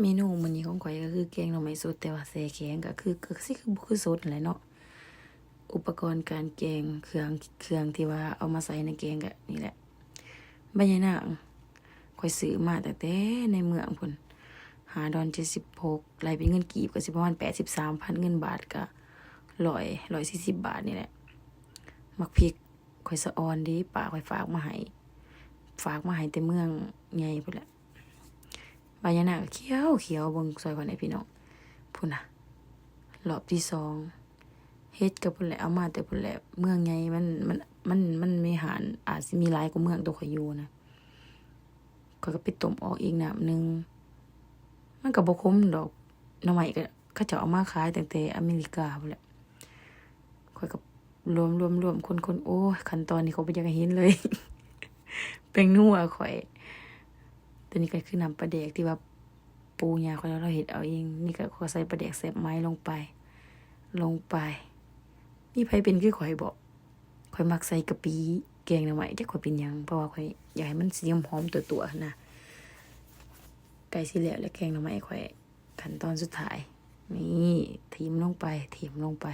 เมนูมื้อนี้ของข่อยก็คือแกงหน่อไม้สดแต่ว่าแช่แข็งก็คือก็สิคือบ่คือสดแหละเนาะอุปกรณ์การแกงเครื่องเครื่องที่ว่าเอามาใส่ในแกงก็นี่แหละใบยะนางข่อยซื้อมาแต่แต่ในเมืองพุ่นหาดอน76ไหลเป็นเงินกีบก็สิประมาณ83,000เงินบาทก็ร้อย140บาทนี่แหละมักพริกข่อยสะออนดีป้าข่อยฝากมาให้ฝากมาให้แต่เมืองใหญ่พุ่นแหละ ใบยะนาเขียวเขียวบงซอยก่อนให้พี่น้องพุ่นนะรอบที่สองเฮ็ดกับพุ่นแหละเอามาแต่พุ่นแหละเมืองใหญ่มันมันมันมันมีหารอาจสิมีหลายกว่าเมืองตัวข่อยอยู่นะข่อยก็ไปต้มออกอีกน้ำหนึ่งมันก็บ่คมดอกน่อไม้ก็เขาเจะเอามาขายตั้งแต่อเมริกาพุ่นแหละข่อยก็รวมรวมรวมคนคนโอ้ขั้นตอนนี้เขาบ่อยากให้เห็นเลย เป็นนัวข่อย ตัวนี้ก็คือน้ำปลาแดกที่ว่าปูยาเขาแล้วเราเห็ดเอาเอง นี่ก็ขอใส่ปลาแดกเสบไม้ลงไป ลงไป นี่ไผเป็นคือข่อยบอกข่อยมักใส่กะปิแกงหน่อไม้จะข่อยเป็นยังเพราะว่าข่อยอยากให้มันสีหอมๆตัวๆนะไก่สิแล้วและแกงหน่อไม้ข่อยขั้นตอนสุดท้าย นี่ทีมลงไปทีมลงไป